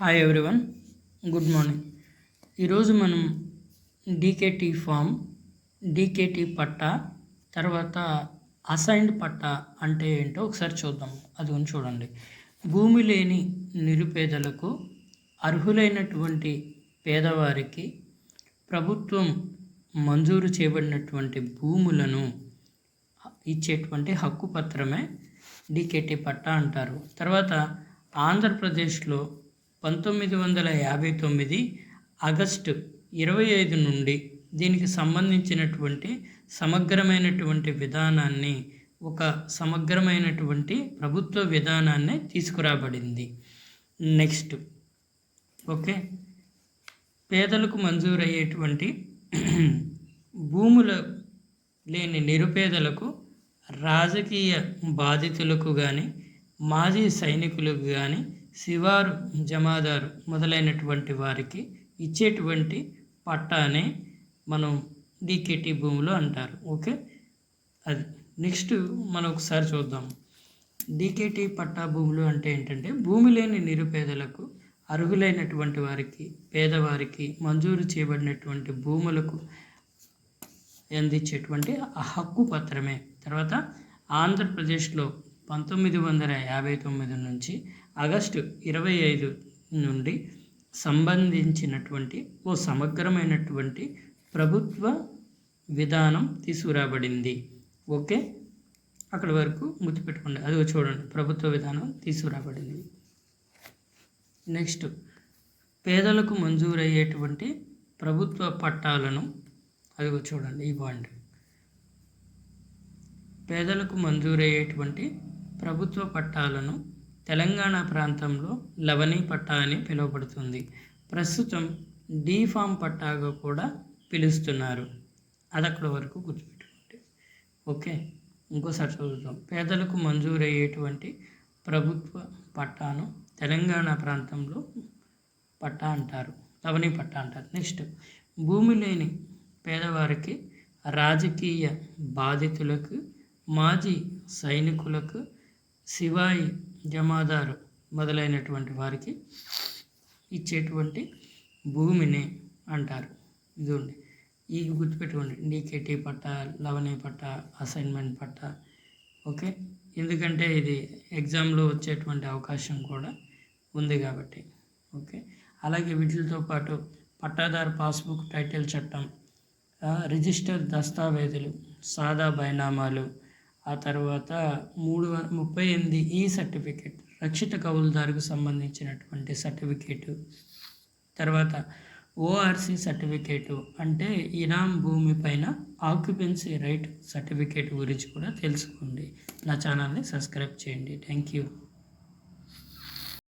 Hi everyone good morning ఈరోజు మనం DKT form DKT పట్టా తర్వాత అసైన్డ్ పట్టా అంటే ఏంటో ఒకసారి చూద్దాం. అది కొంచెం చూడండి. భూమి లేని నిరుపేదలకు అర్హులైనటువంటి పేదవారికి ప్రభుత్వం మంజూరు చేయబడినటువంటి భూములను ఇచ్చేటువంటి హక్కు పత్రమే డీకేటీ పట్టా అంటారు. తర్వాత ఆంధ్రప్రదేశ్లో పంతొమ్మిది వందల యాభై తొమ్మిది ఆగస్టు ఇరవై ఐదు నుండి దీనికి సంబంధించినటువంటి సమగ్రమైనటువంటి విధానాన్ని ఒక సమగ్రమైనటువంటి ప్రభుత్వ విధానాన్ని తీసుకురాబడింది. నెక్స్ట్. ఓకే. పేదలకు మంజూరయ్యేటువంటి భూముల లేని నిరుపేదలకు రాజకీయ బాధితులకు కానీ మాజీ సైనికులకు కానీ శివారు జమాదారు మొదలైనటువంటి వారికి ఇచ్చేటువంటి పట్టానే మనం డీకేటీ భూములు అంటారు. ఓకే? అది నెక్స్ట్ మనం ఒకసారి చూద్దాం. డీకేటీ పట్టా భూములు అంటే ఏంటంటే భూమి లేని నిరుపేదలకు అర్హులైనటువంటి వారికి పేదవారికి మంజూరు చేయబడినటువంటి భూములకు అందించేటువంటి ఆ హక్కు పత్రమే. తర్వాత ఆంధ్రప్రదేశ్లో పంతొమ్మిది వందల యాభై తొమ్మిది నుంచి ఆగస్టు ఇరవై ఐదు నుండి సంబంధించినటువంటి ఓ సమగ్రమైనటువంటి ప్రభుత్వ విధానం తీసుకురాబడింది. ఓకే? అక్కడి వరకు గుర్తుపెట్టుకోండి. అది చూడండి. ప్రభుత్వ విధానం తీసుకురాబడింది. నెక్స్ట్ పేదలకు మంజూరయ్యేటువంటి ప్రభుత్వ పట్టాలను అది చూడండి ఈ బాండ్ పేదలకు మంజూరయ్యేటువంటి ప్రభుత్వ పట్టాలను తెలంగాణ ప్రాంతంలో లవణీ పట్టా అని పిలువబడుతుంది. ప్రస్తుతం డీ ఫామ్ పట్టాగా కూడా పిలుస్తున్నారు. అది అక్కడ వరకు గుర్తుపెట్టుకోండి. ఓకే ఇంకోసారి చదువుతాం పేదలకు మంజూరయ్యేటువంటి ప్రభుత్వ పట్టాను తెలంగాణ ప్రాంతంలో పట్టా అంటారు. లవణీ పట్టా అంటారు. నెక్స్ట్ భూమి లేని పేదవారికి రాజకీయ బాధితులకు మాజీ సైనికులకు శివాయి జమాదారు మొదలైనటువంటి వారికి ఇచ్చేటువంటి భూమిని అంటారు. ఇదిగోండి. ఈ గుర్తుపెట్టుకోండి. డీకేటీ పట్టా లవణీ పట్టా అసైన్మెంట్ పట్ట. ఓకే? ఎందుకంటే ఇది ఎగ్జామ్లో వచ్చేటువంటి అవకాశం కూడా ఉంది కాబట్టి. ఓకే? అలాగే వీటితో పాటు పట్టాదారు పాస్బుక్ టైటిల్ చట్టం రిజిస్టర్ దస్తావేజులు సాదా బైనామాలు ఆ తర్వాత మూడు ముప్పై ఎనిమిది ఈ సర్టిఫికేట్ రక్షిత కవులుదారుకు సంబంధించినటువంటి సర్టిఫికేటు. తర్వాత ఓఆర్సి సర్టిఫికేటు అంటే ఇనాం భూమి పైన ఆక్యుపెన్సీ రైట్ సర్టిఫికేట్ గురించి కూడా తెలుసుకోండి. నా ఛానల్ని సబ్స్క్రైబ్ చేయండి. Thank you.